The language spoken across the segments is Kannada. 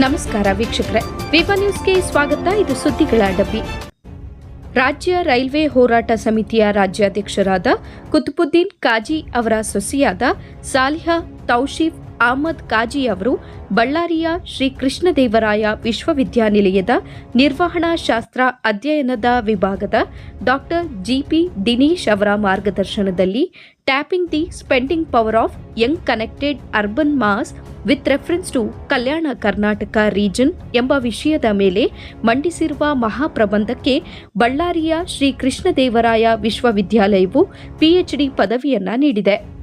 ನಮಸ್ಕಾರ ವೀಕ್ಷಕರೇ. ವಿವ ನ್ಯೂಸ್ಗೆ ಸ್ವಾಗತ. ಇದು ಸುದ್ದಿಗಳ ಡಬ್ಬಿ. ರಾಜ್ಯ ರೈಲ್ವೆ ಹೋರಾಟ ಸಮಿತಿಯ ರಾಜ್ಯಾಧ್ಯಕ್ಷರಾದ ಕುತುಬುದ್ದೀನ್ ಕಾಜಿ ಅವರ ಸೊಸೆಯಾದ ಸಾಲಿಹಾ ತೌಶೀಫ್ ಅಹಮದ್ ಕಾಜಿ ಅವರು ಬಳ್ಳಾರಿಯ ಶ್ರೀ ಕೃಷ್ಣದೇವರಾಯ ವಿಶ್ವವಿದ್ಯಾನಿಲಯದ ನಿರ್ವಹಣಾ ಶಾಸ್ತ್ರ ಅಧ್ಯಯನದ ವಿಭಾಗದ ಡಾಕ್ಟರ್ ಜಿಪಿ ದಿನೇಶ್ ಅವರ ಮಾರ್ಗದರ್ಶನದಲ್ಲಿ tapping the spending power of young connected urban mass with reference to Kalyana Karnataka region ಎಂಬ ವಿಷಯದ ಮೇಲೆ ಮಂಡಿಸಿರುವ ಮಹಾಪ್ರಬಂಧಕ್ಕೆ ಬಳ್ಳಾರಿಯ ಶ್ರೀ ಕೃಷ್ಣದೇವರಾಯ ವಿಶ್ವವಿದ್ಯಾಲಯವು ಪಿಎಚ್ಡಿ ಪದವಿಯನ್ನ ನೀಡಿದೆ.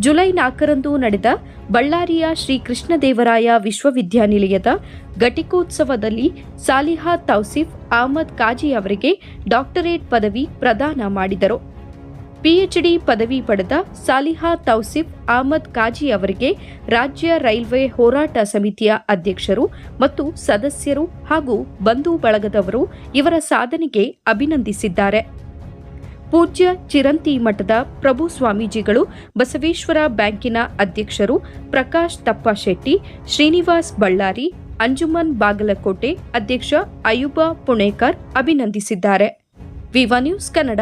ಜುಲೈ ನಾಲ್ಕರಂದು ನಡೆದ ಬಳ್ಳಾರಿಯ ಶ್ರೀ ಕೃಷ್ಣದೇವರಾಯ ವಿಶ್ವವಿದ್ಯಾನಿಲಯದ ಘಟಿಕೋತ್ಸವದಲ್ಲಿ ಸಾಲಿಹಾ ತೌಸಿಫ್ ಅಹಮದ್ ಕಾಜಿ ಅವರಿಗೆ ಡಾಕ್ಟರೇಟ್ ಪದವಿ ಪ್ರದಾನ ಮಾಡಿದರು. ಪಿಎಚ್ಡಿ ಪದವಿ ಪಡೆದ ಸಾಲಿಹಾ ತೌಸಿಫ್ ಅಹಮದ್ ಕಾಜಿ ಅವರಿಗೆ ರಾಜ್ಯ ರೈಲ್ವೆ ಹೋರಾಟ ಸಮಿತಿಯ ಅಧ್ಯಕ್ಷರು ಮತ್ತು ಸದಸ್ಯರು ಹಾಗೂ ಬಂಧು ಬಳಗದವರು ಇವರ ಸಾಧನೆಗೆ ಅಭಿನಂದಿಸಿದ್ದಾರೆ. ಪೂಜ್ಯ ಚಿರಂತಿ ಮಠದ ಪ್ರಭು ಸ್ವಾಮೀಜಿಗಳು ಬಸವೇಶ್ವರ ಬ್ಯಾಂಕಿನ ಅಧ್ಯಕ್ಷರು ಪ್ರಕಾಶ್ ತಪ್ಪಶೆಟ್ಟಿ, ಶ್ರೀನಿವಾಸ್ ಬಳ್ಳಾರಿ, ಅಂಜುಮನ್ ಬಾಗಲಕೋಟೆ ಅಧ್ಯಕ್ಷ ಅಯುಬ ಪುಣೇಕರ್ ಅಭಿನಂದಿಸಿದ್ದಾರೆ ವಿವಾ ನ್ಯೂಸ್ ಕನ್ನಡ.